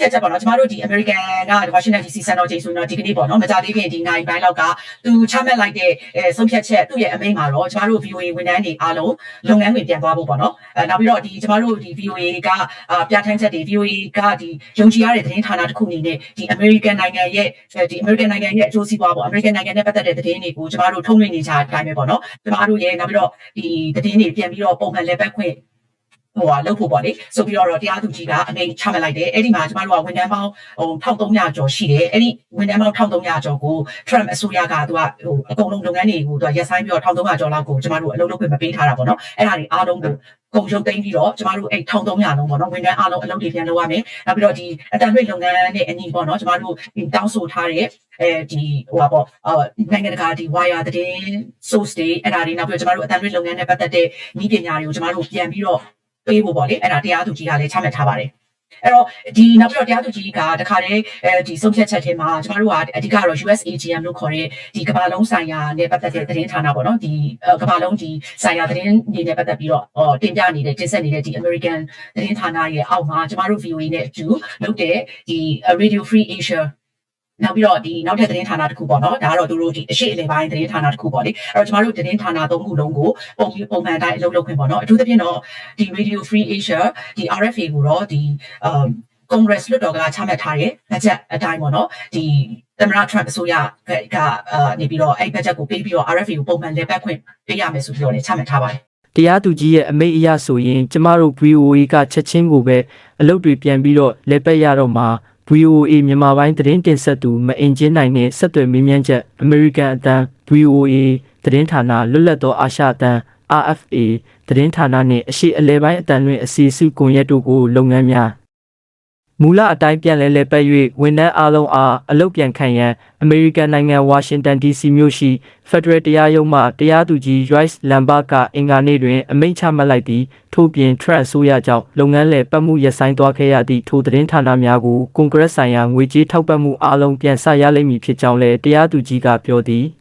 ချက်ချက်ပေါ့နော်ကျမတို့ဒီ American က Washington DC စံတော်ချိန်ဆိုတော့ဒီကနေ့ပေါ့နော်မကြသေးခင်ဒီနိုင်ပိုင်းလောက်ကသူချမှတ်လိုက်တဲ့အဲဆုံးဖြတ်ချက်သူ့ရဲ့အမိန့်မှာတော့ကျမတို့ VOA ဝန်ထမ်းတွေအားလုံးလုပ်ငန်းဝင်ပြန်သွားဖို့ပေါ့နော်အဲနောက်ပြီးတော့ဒီကျမတို့ဒီ VOA ကအာပြဋ္ဌာန်းချက်တွေ VOA ကဒီယုံကြည်ရတဲ့သတင်းဌာနတစ်ခုအနေနဲ့ဒီ American နိုင်ငံရဲ့ဒီ American နိုင်ငံရဲ့အကျိုးစီးပွားပေါ့ American နိုင်ငံနဲ့ပတ်သက်တဲ့သတင်းတွေကိုကျမတို့ထုတ်လွှင့်နေကြတဲ့အတိုင်းပဲပေါ့နော်ကျမတို့ရဲ့နောက်ပြီးတော့ဒီသတင်းတွေပြန်ပြီးတော့ပုံမှန်လည်းပတ်ခွင့် ဟိုဟာလုပ်ဖို့ပေါ့လေဆိုပြီးတော့တရားသူကြီးကအမိန့်ချမှတ်လိုက်တယ်အဲ့ဒီမှာကျမတို့ကဝန်ထမ်းပေါင်းဟို1300ကျော်ရှိတယ်အဲ့ဒီဝန်ထမ်းပေါင်း1300ကျော်ကို Trump အစိုးရကသူကဟိုအကုန်လုံးလုပ်ငန်းတွေကိုသူကရက်ဆိုင်ပြီးတော့1300ကျော်လောက်ကိုကျမတို့အလုပ်လုပ်ခွင့်မပေးထားတာပေါ့နော်အဲ့ဒါတွေအားလုံးကိုကုန်ရုပ်သိမ်းပြီးတော့ကျမတို့အဲ့1300လုံးပေါ့နော်ဝန်ထမ်းအားလုံးအလုပ်တွေပြန်လုပ်ရမယ်နောက်ပြီးတော့ဒီအတန်ရိတ်လုပ်ငန်းနဲ့အညီပေါ့နော်ကျမတို့ဒီတောင်းဆိုထားတဲ့အဲဒီဟိုပါပေါ့အာနိုင်ငံတကာဒီ wire သတင်း source တွေအဲ့ဒါတွေနောက်ပြီးတော့ကျမတို့အတန်ရိတ်လုပ်ငန်းနဲ့ပတ်သက်တဲ့ဤပညာတွေကိုကျမတို့ပြန်ပြီးတော့ ပေးဖို့ပေါ့လေအဲ့ဒါတရားသူကြီးကလည်းချမှတ်ထားပါတယ်အဲ့တော့ဒီနောက်ပြီးတော့တရားသူကြီးကတခါတည်းအဲဒီဆုံးဖြတ်ချက်ထဲမှာကျမတို့ကအဓိကတော့ USAGM လို့ခေါ်တဲ့ဒီကမ္ဘာလုံးဆိုင်ရာနဲ့ပတ်သက်တဲ့သတင်းဌာနပေါ့နော်ဒီကမ္ဘာလုံးဒီဆိုင်ရာသတင်းတွေနဲ့ပတ်သက်ပြီးတော့ဟောတင်ပြနေတဲ့တင်ဆက်နေတဲ့ဒီ American သတင်းဌာနရဲ့အောက်မှာကျမတို့ VOA နဲ့အတူလုပ်တဲ့ဒီ Radio Free Asia နောက်ပြီးတော့ဒီနောက်ထပ်သတင်းဌာနတစ်ခုပေါ့နော်ဒါကတော့သူတို့ဒီအရှိအလေပိုင်းသတင်းဌာနတစ်ခုပေါ့လေအဲ့တော့ကျမတို့သတင်းဌာနသုံးခုလုံးကိုပုံပြီးပုံမှန်တိုင်းအလုပ်လုပ်ခွင့်ပေါ့နော်အထူးသဖြင့်တော့ဒီ Radio Free Asia ဒီ RFA ကိုတော့ဒီအမ် Congress လွှတ်တော်ကချမှတ်ထားတဲ့ဘတ်ဂျက်အတိုင်းပေါ့နော်ဒီသမ္မတ Trump အစိုးရကအာနေပြီးတော့အဲ့ဘတ်ဂျက်ကိုပေးပြီးတော့ RFA ကိုပုံမှန်လဲပတ်ခွင့်ပေးရမယ်ဆိုပြီးတော့လည်းချမှတ်ထားပါတယ်တရားသူကြီးရဲ့အမိန့်အရဆိုရင်ကျမတို့ VOA ကချက်ချင်းကိုပဲအလုပ်တွေပြန်ပြီးတော့လက်ပတ်ရတော့မှာ VOA မြန်မာပိုင်းသတင်းတင်ဆက်သူမအင်ဂျင်နိုင်နဲ့ဆက်သွယ်မေးမြန်းချက် American အတန်း VOA သတင်းဌာနလွတ်လပ်သောအာရှအတန်း RFA သတင်းဌာနနဲ့အရှိအလဲပိုင်းအတန်းတွင်အစီအစုကွန်ရက်တို့ကိုလုပ်ငန်းများ မူလအတိုင်းပြန်လဲလဲပတ်၍ဝန်ထမ်းအလုံးအားအလုပ်ပြန်ခံရန်အမေရိကန်နိုင်ငံဝါရှင်တန် DC မြို့ရှိဖက်ဒရယ်တရားရုံးမှတရားသူကြီး Rice Lambert ကအင်္ဂါနေ့တွင်အမိန့်ချမှတ်လိုက်သည်ထို့ပြင် Trump အစိုးရကြောင့်လုပ်ငန်းလည်ပတ်မှုရပ်ဆိုင်းသွားခဲ့ရသည့်ထိုသတင်းဌာနများကိုကွန်ဂရက်ဆိုင်ရာငွေကြေးထောက်ပံ့မှုအလုံးပြန်ဆရလိမ့်မည်ဖြစ်ကြောင်းလည်းတရားသူကြီးကပြောသည်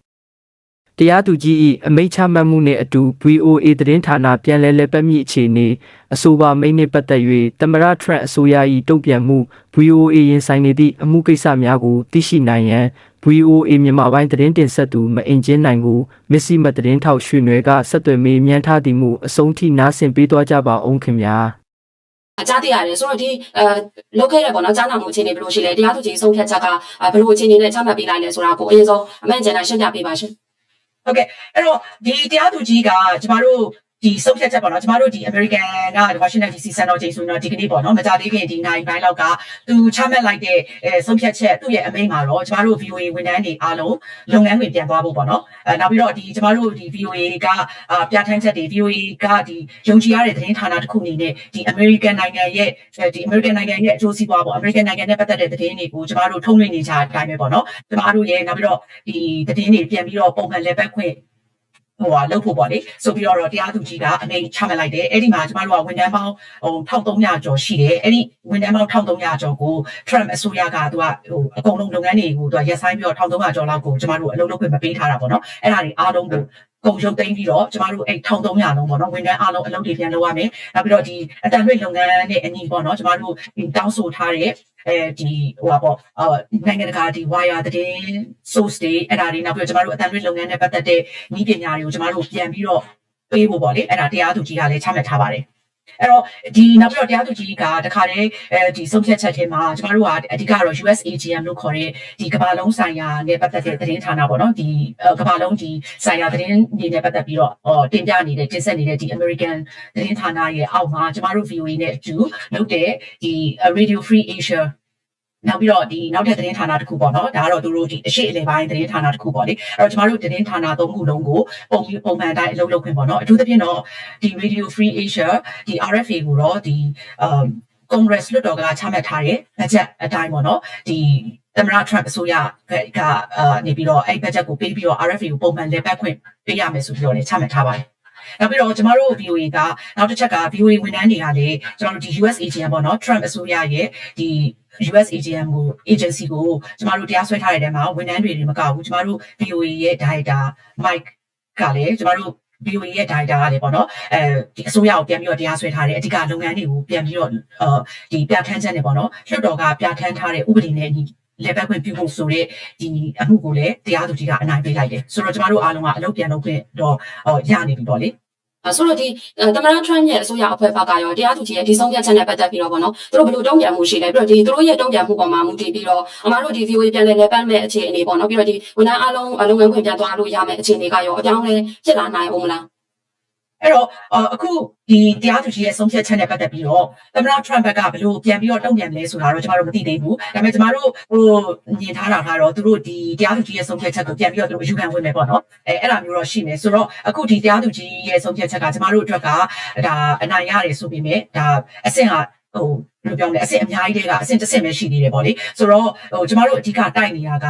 တရားသူကြီး၏အမိန့်ချမှတ်မှုနှင့်အတူ VOA သတင်းဌာနပြန်လည်လက်ပတ်မည့်အခြေအနေအဆိုပါမိန့်နှင့်ပတ်သက်၍သမရထရန့်အစိုးရ၏တုံ့ပြန်မှု VOA ရင်ဆိုင်နေသည့်အမှုကိစ္စများကိုသိရှိနိုင်ရန် VOA မြန်မာပိုင်းသတင်းတင်ဆက်သူမအင်ဂျင်နိုင်ကိုမစ္စည်းမသတင်းထောက်ရွှေနွယ်ကဆက်သွယ်မေးမြန်းထားသည်မှုအဆုံးထိနားဆင်ပေးသွားကြပါအောင်ခင်ဗျာအကြသိရတယ်ဆိုတော့ဒီအဲလောက်ခဲ့ရပေါ့နော်ကြားနာမှုအခြေအနေဘယ်လိုရှိလဲတရားသူကြီးဆုံးဖြတ်ချက်ကဘယ်လိုအခြေအနေနဲ့ချမှတ်ပေးလိုက်လဲဆိုတာကိုအရင်ဆုံးအမှန်ကျန်တာရှင်းပြပေးပါရှင် ဟုတ်ကဲ့အဲ့တော့ဒီတရားသူကြီးကကျမတို့ ဒီဆုံးဖြတ်ချက်ပေါ့နော်ကျမတို့ဒီ American က Washington DC စံတော်ချိန်ဆိုတော့ဒီကနေ့ပေါ့နော်မကြသေးခင်ဒီနိုင်ပိုင်းလောက်ကသူချမှတ်လိုက်တဲ့အဲဆုံးဖြတ်ချက်သူ့ရဲ့အမိန့်မှာတော့ကျမတို့ VOA ဝန်ထမ်းတွေအားလုံးလုပ်ငန်းဝင်ပြန်သွားဖို့ပေါ့နော်အဲနောက်ပြီးတော့ဒီကျမတို့ဒီ VOA ကအာပြဋ္ဌာန်းချက်တွေ VOA ကဒီယုံကြည်ရတဲ့သတင်းဌာနတစ်ခုအနေနဲ့ဒီ American နိုင်ငံရဲ့ဒီ American နိုင်ငံရဲ့အကျိုးစီးပွားပေါ့ American နိုင်ငံနဲ့ပတ်သက်တဲ့သတင်းတွေကိုကျမတို့ထုတ်လွှင့်နေကြတဲ့အတိုင်းပဲပေါ့နော်ကျမတို့ရဲ့နောက်ပြီးတော့ဒီသတင်းတွေပြန်ပြီးတော့ပုံမှန်လဲပတ်ခွင့် ဟိုဟာလုပ်ဖို့ပေါ့လေဆိုပြီးတော့တရားသူကြီးကအမိန့်ချမှတ်လိုက်တယ်အဲ့ဒီမှာကျမတို့ကဝန်ထမ်းပေါင်းဟို1300ကျော်ရှိတယ်အဲ့ဒီဝန်ထမ်းပေါင်း1300ကျော်ကို Trump အစိုးရကသူကဟိုအကုန်လုံးလုပ်ငန်းတွေကိုသူကရက်ဆိုင်ပြီးတော့1300ကျော်လောက်ကိုကျမတို့အလုပ်လုပ်ခွင့်မပေးထားတာပေါ့နော်အဲ့ဒါတွေအားလုံးကို ကုန်ရုပ်သိမ်းပြီးတော့ကျမတို့အဲ့1300လုံးပေါ့နော်ဝန်ထမ်းအားလုံးအလုပ်တွေပြန်လုပ်ရမယ်နောက်ပြီးတော့ဒီအတန်ရိတ်လုပ်ငန်းနဲ့အညီပေါ့နော်ကျမတို့ဒီတောင်းဆိုထားတဲ့အဲဒီဟိုပါပေါ့အာနိုင်ငံတကာဒီ wire သတင်း source တွေအဲ့ဒါတွေနောက်ပြီးတော့ကျမတို့အတန်ရိတ်လုပ်ငန်းနဲ့ပတ်သက်တဲ့ဤပညာတွေကိုကျမတို့ပြန်ပြီးတော့ပေးဖို့ပေါ့လေအဲ့ဒါတရားသူကြီးကလည်းချမှတ်ထားပါတယ် အဲ့တော့ဒီနောက်ပြီးတော့တရားသူကြီးကတခါတည်းအဲဒီဆုံးဖြတ်ချက်ထဲမှာကျမတို့ကအဓိကတော့ USAGM လို့ခေါ်တဲ့ဒီကမ္ဘာလုံးဆိုင်ရာနဲ့ပတ်သက်တဲ့သတင်းဌာနပေါ့နော်ဒီကမ္ဘာလုံးဒီဆိုင်ရာသတင်းတွေနဲ့ပတ်သက်ပြီးတော့ဟောတင်ပြနေတဲ့တင်ဆက်နေတဲ့ဒီ American သတင်းဌာနရဲ့အောက်မှာကျမတို့ VOA နဲ့အတူလုပ်တဲ့ဒီ Radio Free Asia နောက်ပြီးတော့ဒီနောက်ထပ်သတင်းဌာနတစ်ခုပေါ့နော်ဒါကတော့သူတို့ဒီအရှိအလေပိုင်းသတင်းဌာနတစ်ခုပေါ့လေအဲ့တော့ကျမတို့သတင်းဌာနသုံးခုလုံးကိုပုံပြီးပုံမှန်တိုင်းအလုပ်လုပ်ခွင့်ပေါ့နော်အထူးသဖြင့်တော့ဒီ Radio Free Asia ဒီ RFA ကိုတော့ဒီအမ် Congress လွှတ်တော်ကချမှတ်ထားတဲ့ဘတ်ဂျက်အတိုင်းပေါ့နော်ဒီသမ္မတ Trump အစိုးရကအာနေပြီးတော့အဲ့ဘတ်ဂျက်ကိုပေးပြီးတော့ RFA ကိုပုံမှန်လက်ပတ်ခွင့်ပေးရမယ်ဆိုပြီးတော့လည်းချမှတ်ထားပါတယ်နောက်ပြီးတော့ကျမတို့ VOA ကနောက်တစ်ချက်က VOA ဝန်ထမ်းတွေကလည်းကျမတို့ဒီ USAGM ပေါ့နော် Trump အစိုးရရဲ့ဒီ USAGM ကို agency ကိုကျမတို့တရားစွဲထားတဲ့တဲမှာဝန်ထမ်းတွေတွေမကဘူးကျမတို့ VOA ရဲ့ director Mike ကလည်းကျမတို့ VOA ရဲ့ data ကလည်းပေါ့နော်အဲဒီအစိုးရကိုပြန်ပြီးတော့တရားစွဲထားတယ်အဓိကလုပ်ငန်းတွေကိုပြန်ပြီးတော့အဲဒီပြဋ္ဌာန်းချက်နဲ့ပေါ့နော်လွှတ်တော်ကပြဋ္ဌာန်းထားတဲ့ဥပဒေနဲ့အညီလေပတ်ခွင့်ပြုဖို့ဆိုတဲ့ဒီအမှုကိုလည်းတရားသူကြီးကအနိုင်ပေးလိုက်တယ်ဆိုတော့ကျမတို့အားလုံးကအလုပ်ပြန်လုပ်ခွင့်တော့ရနေပြီပေါ့လေအဲ ဆိုတော့ဒီသမရထရန့်ရဲ့အစိုးရအဖွဲ့ဘက်ကရောတရားသူကြီးရဲ့ဒီဆုံးဖြတ်ချက်နဲ့ပတ်သက်ပြီးတော့ဗောနော်သူတို့ဘယ်လိုတုံ့ပြန်မှုရှိလဲပြီးတော့ဒီသူတို့ရဲ့တုံ့ပြန်မှုပေါ်မှာမူတည်ပြီးတော့အမားတို့ဒီ VOA ပြန်လည်လဲပတ်မဲ့အခြေအနေပေါ့နော်ပြီးတော့ဒီဝန်ထမ်းအားလုံးလုပ်ငန်းခွင်ပြန်သွားလို့ရမယ့်အခြေအနေကရောအပြောင်းလဲဖြစ်လာနိုင်ဦးမလား အဲ့တော့အခုဒီတရားသူကြီးရဲ့ဆုံးဖြတ်ချက်နဲ့ပတ်သက်ပြီးတော့သမ္မတ Trump ဘက်ကဘယ်လိုပြန်ပြီးတော့တုံ့ပြန်လဲဆိုတာတော့ကျွန်တော်တို့မသိသေးဘူးဒါပေမဲ့ကျွန်တော်တို့ဟိုမြင်ထားတာကတော့သူတို့ဒီတရားသူကြီးရဲ့ဆုံးဖြတ်ချက်ကိုပြန်ပြီးတော့သူတို့အယူခံဝင်မယ်ပေါ့နော်အဲအဲ့ဒါမျိုးတော့ရှိနေဆိုတော့အခုဒီတရားသူကြီးရဲ့ဆုံးဖြတ်ချက်ကကျွန်တော်တို့အတွက်ကဒါအနိုင်ရတယ်ဆိုပေမဲ့ဒါအဆင့်ဟာဟိုဘယ်လိုပြောမလဲအဆင့်အများကြီးတွေကအဆင့်တစ်ဆင့်ပဲရှိသေးတယ်ပေါ့လေဆိုတော့ဟိုကျွန်တော်တို့အဓိကတိုက်နေတာက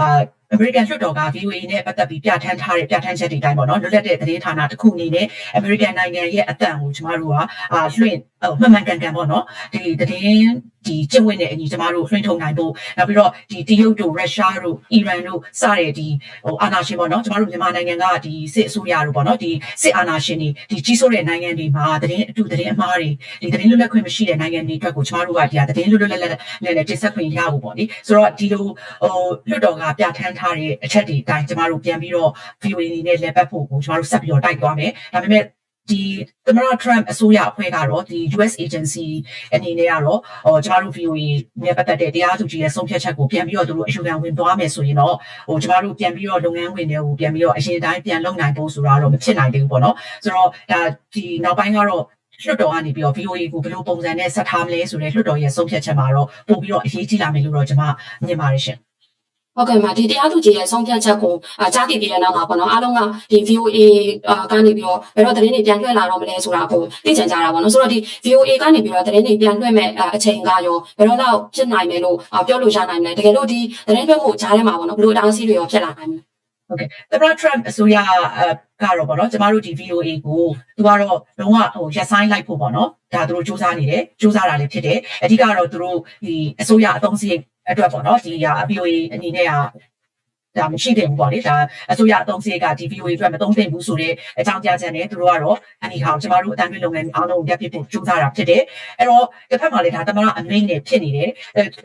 အာ American လွှတ်တော်က VOA နဲ့ပတ်သက်ပြီးပြဋ္ဌာန်းထားတဲ့ပြဋ္ဌာန်းချက်တွေအတိုင်းပေါ့နော်လွတ်လပ်တဲ့သတင်းဌာနတစ်ခုအနေနဲ့ American နိုင်ငံရဲ့အတန်ကိုကျမတို့ကအာလွှင့်မှန်မှန်ကန်ကန်ပေါ့နော်ဒီသတင်းဒီကျင့်ဝတ်နဲ့အညီကျမတို့လွှင့်ထုံနိုင်ဖို့နောက်ပြီးတော့ဒီတရုတ်တို့ရုရှားတို့အီရန်တို့စတဲ့ဒီဟိုအာဏာရှင်ပေါ့နော်ကျမတို့မြန်မာနိုင်ငံကဒီစစ်အစိုးရတို့ပေါ့နော်ဒီစစ်အာဏာရှင်တွေဒီကြီးစိုးတဲ့နိုင်ငံတွေမှာသတင်းအတူသတင်းအမှားတွေဒီသတင်းလွတ်လပ်ခွင့်မရှိတဲ့နိုင်ငံတွေအတွက်ကိုကျမတို့ကဒီသတင်းလွတ်လွတ်လပ်လပ်နဲ့တင်ဆက်ခွင့်ရဖို့ပေါ့လေဆိုတော့ဒီလိုဟိုလွတ်တော်ကပြဋ္ဌာန်းထားတဲ့အချက်တွေအတိုင်းကျမတို့ပြန်ပြီးတော့ VOA နဲ့လက်ပတ်ဖို့ကိုကျမတို့ဆက်ပြီးတော့တိုက်သွားမယ်ဒါပေမဲ့ဒီသမရ Trump အစိုးရအဖွဲ့ကတော့ဒီ US agency အနေနဲ့ကတော့ဟိုကျမတို့ VOA နဲ့ပတ်သက်တဲ့တရားသူကြီးရဲ့ဆုံးဖြတ်ချက်ကိုပြန်ပြီးတော့သူတို့အယူခံဝင်သွားမယ်ဆိုရင်တော့ဟိုကျမတို့ပြန်ပြီးတော့လုပ်ငန်းဝင်တွေကိုပြန်ပြီးတော့အရင်တိုင်းပြန်လုပ်နိုင်ဖို့ဆိုတာတော့မဖြစ်နိုင်သေးဘူးပေါ့နော်ဆိုတော့ဒါဒီနောက်ပိုင်းကတော့ လွှတ်တော်ကနေပြီးတော့ VOA ကိုဘယ်လိုပုံစံနဲ့ဆက်ထားမလဲဆိုတဲ့လွှတ်တော်ရဲ့ဆုံးဖြတ်ချက်မှာတော့ပို့ပြီးတော့အရေးကြီးလာမယ်လို့တော့ကျွန်မမြင်ပါတယ်ရှင်ဟုတ်ကဲ့ပါဒီတရားသူကြီးရဲ့ဆုံးဖြတ်ချက်ကိုကြားသိပြီးတဲ့နောက်မှာပေါ့နော်အားလုံးကဒီ VOA ကနေပြီးတော့ဘယ်တော့သတင်းတွေပြန်လွှင့်လာတော့မလဲဆိုတာကိုသိချင်ကြတာပေါ့နော်ဆိုတော့ဒီ VOA ကနေပြီးတော့သတင်းတွေပြန်လွှင့်မဲ့အချိန်ကရောဘယ်တော့လောက်ဖြစ်နိုင်မယ်လို့ပြောလို့ရနိုင်မလဲတကယ်လို့ဒီသတင်းလွှင့်မှုကြားထဲမှာပေါ့နော်ဘယ်လိုအတားအဆီးတွေရောဖြစ်လာနိုင်မလဲ သမ္မတ Trump အစိုးရကတော့ပေါ့နော်ကျမတို့ဒီ VOA ကိုသူကတော့လုံးဝဟိုရက်ဆိုင်လိုက်ဖို့ပေါ့နော်ဒါသူတို့စူးစမ်းနေတယ်စူးစမ်းတာလည်းဖြစ်တယ်အဓိကတော့သူတို့ဒီအစိုးရအသုံးစရိတ်အတွက်ပေါ့နော်ဒီ VOA အနေနဲ့ကဒါမရှိတဲ့ဘူးပေါ့လေဒါအစိုးရအသုံးစရိတ်ကဒီ VOA အတွက်မသုံးသင့်ဘူးဆိုတဲ့အကြောင်းပြချက်နဲ့သူတို့ကတော့အနီဟောင်ကျမတို့အတန်းပြလုပ်ငန်းအားလုံးရပ်ဖြစ်ဖို့စူးစမ်းတာဖြစ်တယ်အဲ့တော့တစ်ဖက်မှာလည်းဒါသမ္မတအမိန့်နဲ့ဖြစ်နေတယ်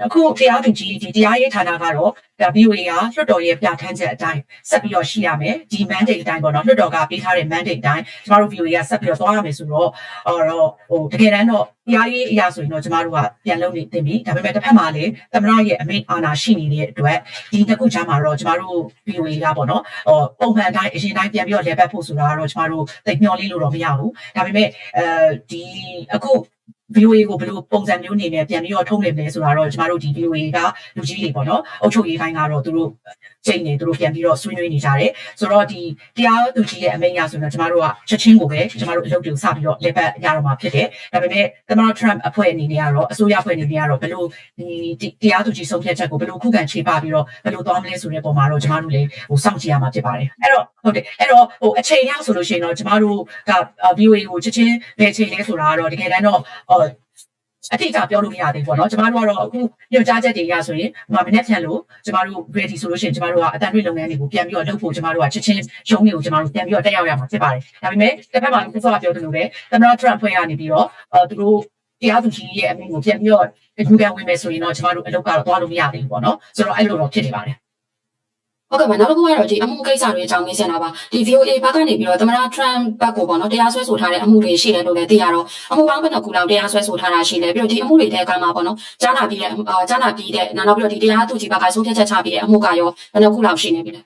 အခုတရားသူကြီးဒီတရားရေးဌာနကတော့ဒါ VOA ကလွှတ်တော်ရဲ့ပြဋ္ဌာန်းချက်အတိုင်းဆက်ပြီးတော့ရှိရမယ်ဒီ mandate အတိုင်းပေါ့နော်လွှတ်တော်ကပေးထားတဲ့ mandate အတိုင်းကျမတို့ VOA ကဆက်ပြီးတော့သွားရမယ်ဆိုတော့အော်တော့ဟိုတကယ်တမ်းတော့တရားရေးအရာဆိုရင်တော့ကျမတို့ကပြန်လုပ်နေတင်ပြီဒါပေမဲ့တစ်ဖက်မှာလည်းသမ္မတရဲ့အမိန့်အာဏာရှိနေတဲ့အတွက်ဒီတစ်ခုကြားမှာတော့ကျမတို့ VOA ကပေါ့နော်ဟိုပုံမှန်တိုင်းအရင်တိုင်းပြန်ပြီးတော့လဲပတ်ဖို့ဆိုတာကတော့ကျမတို့သိမျှော်လင့်လို့တော့မရဘူးဒါပေမဲ့အဲဒီအခု VOA ကိုဘယ်လိုပုံစံမျိုးနေနဲ့ပြန်ပြီးတော့ထုံးနေမလဲဆိုတာတော့ကျမတို့ဒီ VOA ကလူကြီးတွေပေါ့နော်အုပ်ချုပ်ရေးတိုင်းကတော့သူတို့ချိန်နေသူတို့ပြန်ပြီးတော့ဆွေးနွေးနေကြတယ်ဆိုတော့ဒီတရားသူကြီးရဲ့အမိန့်အရဆိုတော့ကျမတို့ကချက်ချင်းကိုပဲကျမတို့အလုပ်တွေကိုစပြီးတော့လက်ပတ်ရတော့မှာဖြစ်တယ်ဒါပေမဲ့သမ္မတ Trump အဖွဲ့အနေနဲ့ကတော့အစိုးရအဖွဲ့အနေနဲ့ကတော့ဘယ်လိုဒီတရားသူကြီးဆုံးဖြတ်ချက်ကိုဘယ်လိုခုခံခြေပပြီးတော့ဘယ်လိုသွားမလဲဆိုတဲ့ပုံမှာတော့ကျမတို့လည်းဟိုစောင့်ကြည့်ရမှာဖြစ်ပါတယ်အဲ့တော့ဟုတ်တယ်အဲ့တော့ဟိုအချိန်ရဆိုလို့ရှိရင်တော့ကျမတို့က VOA ကိုချက်ချင်းဘယ်ချိန်လဲဆိုတာကတော့တကယ်တမ်းတော့ဟို အတိအကျပြောလို့မရသေးဘူးပေါ့နော်ကျမတို့ကတော့အခုညွှန်ကြားချက်တွေရဆိုရင်ဟိုမနေ့ဖြန်လို့ကျမတို့ ready ဆိုလို့ရှိရင်ကျမတို့ကအတန်တွေလုပ်ငန်းတွေကိုပြန်ပြီးတော့လုပ်ဖို့ကျမတို့ကချက်ချင်းရုံးတွေကိုကျမတို့ပြန်ပြီးတော့တက်ရောက်ရမှာဖြစ်ပါတယ်ဒါပေမဲ့တစ်ဖက်မှာကိုစောကပြောသလိုပဲသမ္မတ Trump ဖွဲ့ရနေပြီးတော့အဲသူတို့တရားသူကြီးရဲ့အမိန့်ကိုပြန်ပြီးတော့ယူကန်ဝင်မယ်ဆိုရင်တော့ကျမတို့အလုပ်ကတော့သွားလို့မရသေးဘူးပေါ့နော်ဆိုတော့အဲ့လိုတော့ဖြစ်နေပါတယ် ဟုတ်ကဲ့ပါနောက်တစ်ခုကတော့ဒီအမှုကိစ္စတွေအကြောင်းမေးချင်တာပါဒီ VOA ဘက်ကနေပြီးတော့သမရ Trump ဘက်ကိုပေါ့နော်တရားစွဲဆိုထားတဲ့အမှုတွေရှိတယ်လို့လည်းသိရတော့အမှုပေါင်းဘယ်နှခုလောက်တရားစွဲဆိုထားတာရှိလဲပြီးတော့ဒီအမှုတွေတဲ့အခါမှာပေါ့နော်ကြားနာပြီးတဲ့ကြားနာပြီးတဲ့နောက်ပြီးတော့ဒီတရားသူကြီးဘက်ကဆုံးဖြတ်ချက်ချပြီးတဲ့အမှုကရောဘယ်နှခုလောက်ရှိနေပြီလဲ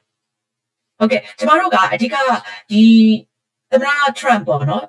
ဟုတ်ကဲ့ကျမတို့ကအဓိကဒီသမ္မတ Trump ပေါ့နော်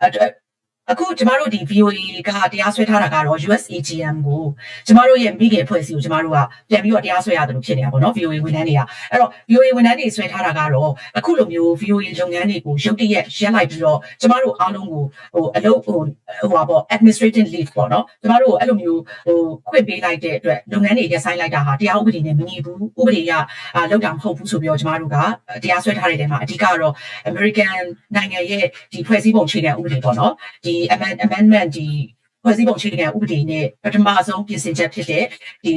အခုကျမတို့ဒီ VOA ကတရားစွဲထားတာကတော့ USAGM ကိုကျမတို့ရဲ့မိခင်အဖွဲ့အစည်းကိုကျမတို့ကပြန်ပြီးတော့တရားစွဲရတယ်လို့ဖြစ်နေတာပေါ့နော် VOA ဝန်ထမ်းတွေကအဲ့တော့ VOA ဝန်ထမ်းတွေဆွဲထားတာကတော့အခုလိုမျိုး VOA လုပ်ငန်းတွေကိုရုတ်တရက်ရက်လိုက်ပြီးတော့ကျမတို့အားလုံးကိုဟိုအလုပ်ဟိုဟိုပါပေါ့ administrative leave ပေါ့နော်ကျမတို့အဲ့လိုမျိုးဟိုခွင့်ပေးလိုက်တဲ့အတွက်လုပ်ငန်းတွေရက်ဆိုင်လိုက်တာဟာတရားဥပဒေနဲ့မညီဘူးဥပဒေကလောက်တာမဟုတ်ဘူးဆိုပြီးတော့ကျမတို့ကတရားစွဲထားတဲ့နေရာမှာအဓိကတော့ American နိုင်ငံရဲ့ဒီဖွဲ့စည်းပုံခြေခံဥပဒေပေါ့နော်ဒီ amendment ဒီဖွဲ့စည်းပုံအခြေခံဥပဒေနဲ့ပထမဆုံးပြင်ဆင်ချက်ဖြစ်တဲ့ဒီ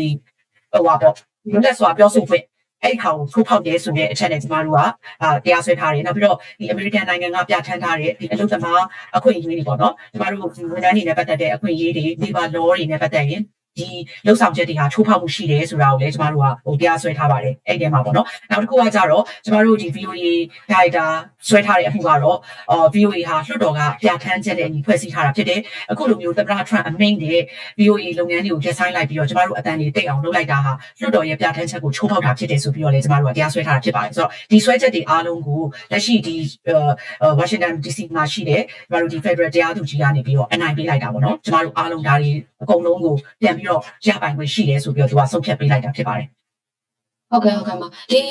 ဟိုပါပေါ့လွတ်လပ်စွာပြောဆိုခွင့်အဲ့ဒီခါကိုထိုးဖောက်တယ်ဆိုတဲ့အချက်နဲ့ကျမတို့ကအာတရားစွဲထားတယ်နောက်ပြီးတော့ဒီ American နိုင်ငံကပြဋ္ဌာန်းထားတဲ့ဒီအလုပ်သမားအခွင့်အရေးတွေပေါ့နော်ကျမတို့ဒီဝန်ထမ်းတွေနဲ့ပတ်သက်တဲ့အခွင့်အရေးတွေ labor law တွေနဲ့ပတ်သက်ရင် ဒီလှုပ်ဆောင်ချက်တွေဟာချိုးဖောက်မှုရှိတယ်ဆိုတာကိုလည်းကျမတို့ကဟိုတရားစွဲထားပါတယ်အဲ့ဒီထဲမှာပေါ့နော်နောက်တစ်ခုကကြတော့ကျမတို့ဒီ VOA ဒါရိုက်တာဆွဲထားတဲ့အမှုကတော့အော် VOA ဟာလွှတ်တော်ကပြဋ္ဌာန်းချက်နဲ့ညီဖွဲ့စည်းထားတာဖြစ်တယ်အခုလိုမျိုးသမ္မတ Trump အမိန့်နဲ့ VOA လုပ်ငန်းတွေကိုရပ်ဆိုင်းလိုက်ပြီးတော့ကျမတို့အတန်တွေတိတ်အောင်လုပ်လိုက်တာဟာလွှတ်တော်ရဲ့ပြဋ္ဌာန်းချက်ကိုချိုးဖောက်တာဖြစ်တယ်ဆိုပြီးတော့လည်းကျမတို့ကတရားစွဲထားတာဖြစ်ပါတယ်ဆိုတော့ဒီဆွဲချက်တွေအားလုံးကိုလက်ရှိဒီဝါရှင်တန် DC မှာရှိတဲ့ကျမတို့ဒီ Federal တရားသူကြီးကနေပြီးတော့အနိုင်ပေးလိုက်တာပေါ့နော်ကျမတို့အားလုံးဒါတွေအကုန်လုံးကိုပြန်ပြီးတော့ရပိုင်ခွင့်ရှိတယ်ဆိုပြီးတော့သူကဆုံးဖြတ်ပေးလိုက်တာဖြစ်ပါတယ် ဟုတ်ကဲ့ဟုတ်ကဲ့မဒီ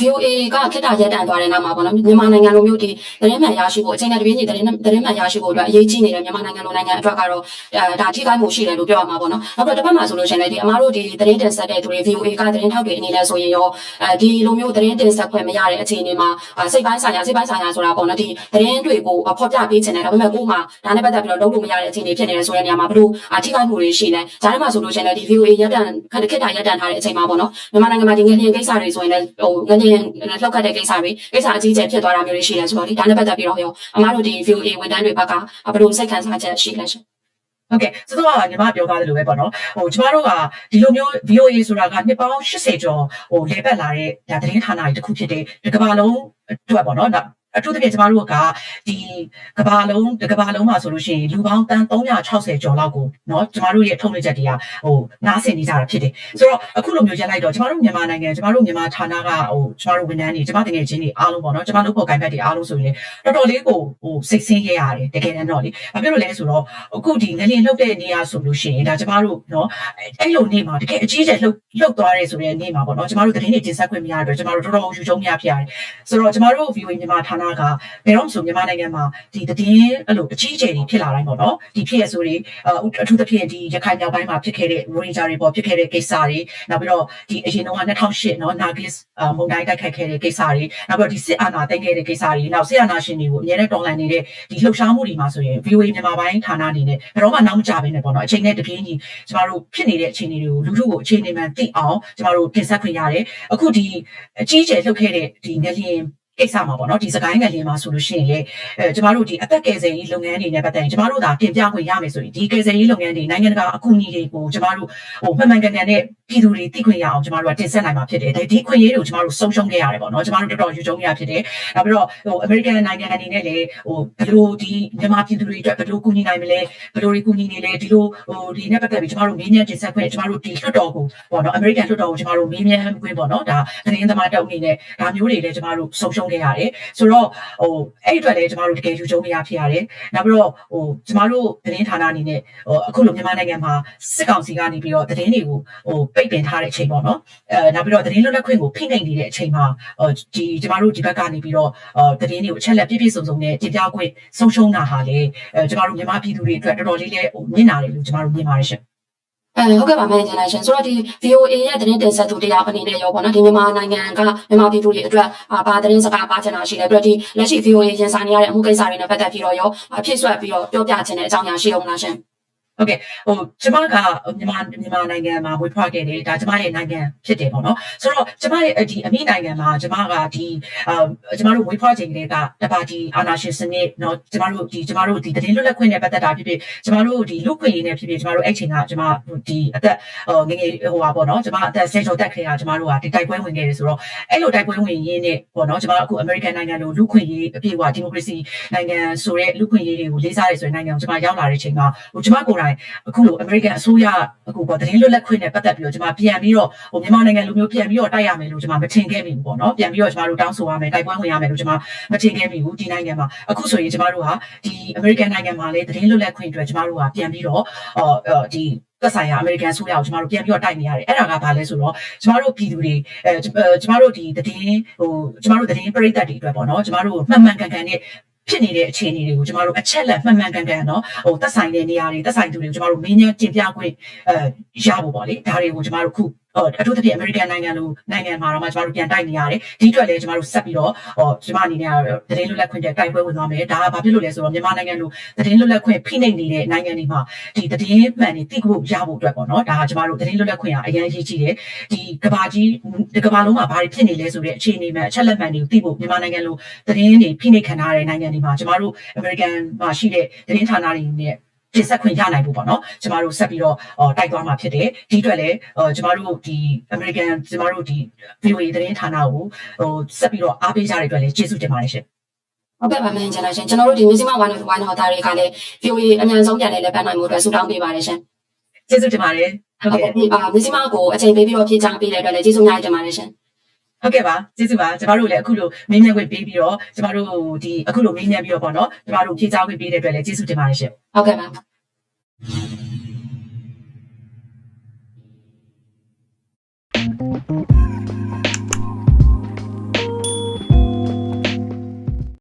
VOA ကခက်တာရက်တန်သွားတဲ့နောက်မှာပေါ့နော်မြန်မာနိုင်ငံလိုမျိုးဒီသတင်းမှန်ရရှိဖို့အချိန်နဲ့တပြေးညီသတင်းသတင်းမှန်ရရှိဖို့အတွက်အရေးကြီးနေတဲ့မြန်မာနိုင်ငံလိုနိုင်ငံအတွက်ကတော့အဲဒါထိခိုက်မှုရှိတယ်လို့ပြောရမှာပေါ့နော်နောက်တော့တစ်ဖက်မှာဆိုလို့ရှိရင်လည်းဒီအမားတို့ဒီသတင်းတင်ဆက်တဲ့သူတွေ VOA ကသတင်းထောက်တွေအနေနဲ့ဆိုရင်ရောအဲဒီလိုမျိုးသတင်းတင်ဆက်ခွင့်မရတဲ့အခြေအနေမှာစိတ်ပိုင်းဆိုင်ရာစိတ်ပိုင်းဆိုင်ရာဆိုတာပေါ့နော်ဒီသတင်းတွေကိုဖော်ပြပေးချင်တယ်ဒါပေမဲ့ကိုယ်မှဒါနဲ့ပတ်သက်ပြီးတော့လုပ်လို့မရတဲ့အခြေအနေဖြစ်နေတယ်ဆိုတဲ့နေရာမှာဘလို့ထိခိုက်မှုတွေရှိနေဒါနဲ့မှဆိုလို့ရှိရင်လည်းဒီ VOA ရက်တန်ခက်ခက်တာရက်တန်ထားတဲ့အချိန်မှာပေါ့နော်မြန်မာနိုင်ငံမှာဒီငလျင်ကိစ္စတွေဆိုရင်လည်းဟိုငလျင်လှုပ်ခတ်တဲ့ကိစ္စတွေကိစ္စအကြီးအကျယ်ဖြစ်သွားတာမျိုးတွေရှိတယ်ဆိုတော့ဒီဒါနဲ့ပတ်သက်ပြီးတော့ရောအမားတို့ဒီ VOA ဝန်ထမ်းတွေဘက်ကဘလို့စိတ်ခံစားချက်ရှိလဲရှင်ဟုတ်ကဲ့စတော့ညီမပြောသားတယ်လို့ပဲပေါ့နော်ဟိုကျမတို့ကဒီလိုမျိုး VOA ဆိုတာကနှစ်ပေါင်း80ကျော်ဟိုလေပတ်လာတဲ့ဒါသတင်းဌာနတွေတစ်ခုဖြစ်တဲ့ဒီကမ္ဘာလုံးအတွက်ပေါ့နော်ဒါ အထူးသဖြင့်ကျမတို့ကဒီကမ္ဘာလုံးဒီကမ္ဘာလုံးမှာဆိုလို့ရှိရင်လူပေါင်းတန်း360ကျော်လောက်ကိုเนาะကျမတို့ရဲ့ထုံးလွှင့်ချက်တွေကဟိုနားဆင်နေကြတာဖြစ်တယ်ဆိုတော့အခုလိုမျိုးရက်လိုက်တော့ကျမတို့မြန်မာနိုင်ငံကျမတို့မြန်မာဌာနကဟိုကျမတို့ဝန်ထမ်းတွေကျမတကယ်ချင်းတွေအားလုံးပေါ့နော်ကျမတို့ဖို့ကိုင်ဘက်တွေအားလုံးဆိုရင်တော်တော်လေးကိုဟိုစိတ်ဆင်းရဲရတယ်တကယ်တမ်းတော့လေဘာဖြစ်လို့လဲဆိုတော့အခုဒီငလျင်လှုပ်တဲ့နေရာဆိုလို့ရှိရင်ဒါကျမတို့เนาะအဲ့လိုနေမှာတကယ်အကြီးကျယ်လှုပ်လှုပ်သွားရဲဆိုတဲ့နေမှာပေါ့နော်ကျမတို့သတင်းတွေတင်ဆက်ခွင့်မရတဲ့အတွက်ကျမတို့တော်တော်ယူကျုံမရဖြစ်ရတယ်ဆိုတော့ကျမတို့ VOA မြန်မာဌာန နကဘယ်တော့မှဆိုမြန်မာနိုင်ငံမှာဒီသတင်းအဲ့လိုအကြီးအကျယ်ကြီးဖြစ်လာတိုင်းပေါ့နော်ဒီဖြစ်ရဆိုတွေအထူးသဖြင့်ဒီရခိုင်မြောက်ပိုင်းမှာဖြစ်ခဲ့တဲ့ရိုဟင်ဂျာတွေပေါ်ဖြစ်ခဲ့တဲ့ကိစ္စတွေနောက်ပြီးတော့ဒီအရင်တော့2008နော်နာဂစ်မုန်တိုင်းတိုက်ခတ်ခဲ့တဲ့ကိစ္စတွေနောက်ပြီးတော့ဒီစစ်အာဏာသိမ်းခဲ့တဲ့ကိစ္စတွေနောက်စစ်အာဏာရှင်တွေကိုအများနဲ့တော်လှန်နေတဲ့ဒီလှုပ်ရှားမှုတွေမှာဆိုရင် VOA မြန်မာပိုင်းဌာနအနေနဲ့ဘယ်တော့မှနောက်မကြဘဲနဲ့ပေါ့နော်အချိန်နဲ့တပြေးညီကျမတို့ဖြစ်နေတဲ့အခြေအနေတွေကိုလူထုကိုအခြေအနေမှန်သိအောင်ကျမတို့တင်ဆက်ခွင့်ရတယ်အခုဒီအကြီးအကျယ်လှုပ်ခဲ့တဲ့ဒီငလျင် ကိစ္စမှာပေါ့နော်ဒီစကိုင်းငလျင်မှာဆိုလို့ရှိရင်လေအဲကျမတို့ဒီအသက်ကယ်ဆယ်ရေးလုပ်ငန်းတွေနဲ့ပတ်သက်ရင်ကျမတို့ဒါတင်ပြခွင့်ရမယ်ဆိုရင်ဒီကယ်ဆယ်ရေးလုပ်ငန်းတွေနိုင်ငံတကာအကူအညီတွေကိုကျမတို့ဟိုမှန်မှန်ကန်ကန်နဲ့ပြည်သူတွေသိခွင့်ရအောင်ကျမတို့ကတင်ဆက်နိုင်မှာဖြစ်တယ်ဒီအခွင့်အရေးတွေကိုကျမတို့ဆုံးရှုံးခဲ့ရတယ်ပေါ့နော်ကျမတို့တော်တော်ယူကျုံရဖြစ်တယ်နောက်ပြီးတော့ဟိုအမေရိကန်နိုင်ငံအနေနဲ့လည်းဟိုဘယ်လိုဒီမြန်မာပြည်သူတွေအတွက်ဘယ်လိုကူညီနိုင်မလဲဘယ်လိုကူညီနေလဲဒီလိုဟိုဒီနဲ့ပတ်သက်ပြီးကျမတို့မေးမြန်းတင်ဆက်ခွင့်ကျမတို့ဒီလွှတ်တော်ကိုပေါ့နော်အမေရိကန်လွှတ်တော်ကိုကျမတို့မေးမြန်းခွင့်ပေါ့နော်ဒါသတင်းသမားတောက်အနေနဲ့ဒါမျိုးတွေလည်းကျမတို့ဆုံးရှုံးခဲ့ရတယ်ဆိုတော့ဟိုအဲ့အတွက်လည်းကျမတို့တကယ်ယူကျုံနေရဖြစ်ရတယ်နောက်ပြီးတော့ဟိုကျမတို့သတင်းဌာနအနေနဲ့ဟိုအခုလိုမြန်မာနိုင်ငံမှာစစ်ကောင်စီကနေပြီးတော့သတင်းတွေကိုဟိုပိတ်ပင်ထားတဲ့အချိန်ပေါ့နော်အဲနောက်ပြီးတော့သတင်းလွတ်လပ်ခွင့်ကိုဖိနှိပ်နေတဲ့အချိန်မှာဟိုဒီကျမတို့ဒီဘက်ကနေပြီးတော့ဟိုသတင်းတွေကိုအချက်လက်ပြည့်ပြည့်စုံစုံနဲ့တင်ပြခွင့်ဆုံးရှုံးတာဟာလေအဲကျမတို့မြန်မာပြည်သူတွေအတွက်တော်တော်လေးလေးဟိုမြင်လာတယ်လို့ကျမတို့မြင်ပါတယ်ရှင် အဲဟုတ်ကဲ့ပါ manager နိုင်ရှင်ဆိုတော့ဒီ VOA ရဲ့သတင်းတင်ဆက်သူတရားအနေနဲ့ရောပေါ့နော်ဒီမြန်မာနိုင်ငံကမြန်မာပြည်သူတွေအတွက်ဘာသတင်းစကားပါချင်တာရှိလဲပြီးတော့ဒီလက်ရှိ VOA ရင်ဆိုင်နေရတဲ့အမှုကိစ္စတွေနဲ့ပတ်သက်ပြီးတော့ရောအဖြစ်ဆွက်ပြီးတော့ပြောပြချင်တဲ့အကြောင်းအရာရှိအောင်လားရှင် ဟုတ်ကဲ့ဟိုကျမကမြန်မာမြန်မာနိုင်ငံမှာဝေဖွားခဲ့တယ်ဒါကျမရဲ့နိုင်ငံဖြစ်တယ်ပေါ့နော်ဆိုတော့ကျမရဲ့ဒီအမိနိုင်ငံမှာကျမကဒီအာကျမတို့ဝေဖွားချိန်ကလေးကတပါတီအာနာရှင်စနစ်เนาะကျမတို့ဒီကျမတို့ဒီသတင်းလွတ်လပ်ခွင့်နဲ့ပတ်သက်တာဖြစ်ဖြစ်ကျမတို့ဒီလူခွင့်ရေးနဲ့ဖြစ်ဖြစ်ကျမတို့အဲ့ချိန်ကကျမဒီအသက်ဟိုငငယ်ဟိုပါပေါ့နော်ကျမအသက်ဆယ်ကျော်တက်ခဲ့တာကျမတို့ကဒီတိုက်ပွဲဝင်ခဲ့တယ်ဆိုတော့အဲ့လိုတိုက်ပွဲဝင်ရင်းနဲ့ပေါ့နော်ကျမအခုအမေရိကန်နိုင်ငံလိုလူခွင့်ရေးအပြည့်အဝဒီမိုကရေစီနိုင်ငံဆိုတဲ့လူခွင့်ရေးတွေကိုလေးစားရဆိုတဲ့နိုင်ငံကိုကျမရောက်လာတဲ့ချိန်မှာဟိုကျမကိုယ်တိုင် အခုလိုအမေရိကန်အစိုးရအခုပေါ့သတင်းလွတ်လပ်ခွင့်နဲ့ပတ်သက်ပြီးတော့ကျွန်မပြန်ပြီးတော့ဟိုမြန်မာနိုင်ငံလူမျိုးပြန်ပြီးတော့တိုက်ရမယ်လို့ကျွန်မမထင်ခဲ့မိဘူးပေါ့နော်ပြန်ပြီးတော့ကျွန်တော်တို့တောင်းဆိုရမယ်တိုက်ပွဲဝင်ရမယ်လို့ကျွန်မမထင်ခဲ့မိဘူးဒီနိုင်ငံမှာအခုဆိုရင်ကျွန်တော်တို့ဟာဒီအမေရိကန်နိုင်ငံမှာလည်းသတင်းလွတ်လပ်ခွင့်အတွက်ကျွန်တော်တို့ဟာပြန်ပြီးတော့အော်ဒီသက်ဆိုင်ရာအမေရိကန်ဆိုရအောင်ကျမတို့ပြန်ပြီးတော့တိုက်နေရတယ်အဲ့ဒါကဘာလဲဆိုတော့ကျမတို့ပြည်သူတွေအဲကျမတို့ဒီသတင်းဟိုကျမတို့သတင်းပရိသတ်တွေအတွက်ပေါ့နော်ကျမတို့မှန်မှန်ကန်ကန်နဲ့ ဖြစ်နေတဲ့အခြေအနေတွေကိုကျမတို့အချက်လက်မှန်မှန်ကန်ကန်နော်ဟိုသက်ဆိုင်တဲ့နေရာတွေသက်ဆိုင်သူတွေကိုကျမတို့မင်းညာတင်ပြခွင့်အဲရဖို့ပေါ့လေဒါတွေကိုကျမတို့ခု အထူးသဖြင့် American နိုင်ငံလိုနိုင်ငံမှာတော့မှကျမတို့ပြန်တိုက်နေရတယ်ဒီအတွက်လည်းကျမတို့ဆက်ပြီးတော့ဟောကျမအနေနဲ့ကတော့သတင်းလွတ်လပ်ခွင့်တဲ့တိုက်ပွဲဝင်သွားမယ်ဒါကဘာဖြစ်လို့လဲဆိုတော့မြန်မာနိုင်ငံလိုသတင်းလွတ်လပ်ခွင့်ဖိနှိပ်နေတဲ့နိုင်ငံတွေမှာဒီသတင်းမှန်တွေသိဖို့ရဖို့အတွက်ပေါ့နော်ဒါကကျမတို့သတင်းလွတ်လပ်ခွင့်ကအရင်အရေးကြီးတယ်ဒီကဘာကြီးဒီကဘာလုံးမှာဘာတွေဖြစ်နေလဲဆိုတဲ့အခြေအနေမှန်အချက်လက်မှန်တွေကိုသိဖို့မြန်မာနိုင်ငံလိုသတင်းတွေဖိနှိပ်ခံထားရတဲ့နိုင်ငံတွေမှာကျမတို့ American မှာရှိတဲ့သတင်းဌာနတွေနဲ့ ပြင်ဆက်ခွင့်ရနိုင်ဖို့ပေါ့နော်ကျမတို့ဆက်ပြီးတော့ဟောတိုက်သွားမှာဖြစ်တယ်ဒီအတွက်လည်းဟောကျမတို့ဒီ American ကျမတို့ဒီ VOA သတင်းဌာနကိုဟိုဆက်ပြီးတော့အားပေးကြတဲ့အတွက်လည်းကျေးဇူးတင်ပါတယ်ရှင်ဟုတ်ကဲ့ပါမင်ဂျန်နာရှင်ကျွန်တော်တို့ဒီ Mizima 101ဟောတာတွေကလည်း VOA အမြန်ဆုံးပြန်လည်လက်ပတ်နိုင်မှုအတွက်ဆုတောင်းပေးပါတယ်ရှင်ကျေးဇူးတင်ပါတယ်ဟုတ်ဟုတ်ကဲ့ကဲ့အာ Mizima ကိုအချိန်ပေးပြီးတော့ဖြည့်ချပေးတဲ့အတွက်လည်းကျေးဇူးများတင်ပါတယ်ရှင် ဟုတ်ကဲ့ပါကျေးဇူးပါကျမတို့လည်းအခုလိုမေးမြန်းခွင့်ပေးပြီးတော့ကျမတို့ဒီအခုလိုမေးမြန်းပြီးတော့ပေါ့နော်ကျမတို့ဖြေကြားခွင့်ပေးတဲ့အတွက်လည်းကျေးဇူးတင်ပါတယ်ရှင်ဟုတ်ကဲ့ပါ။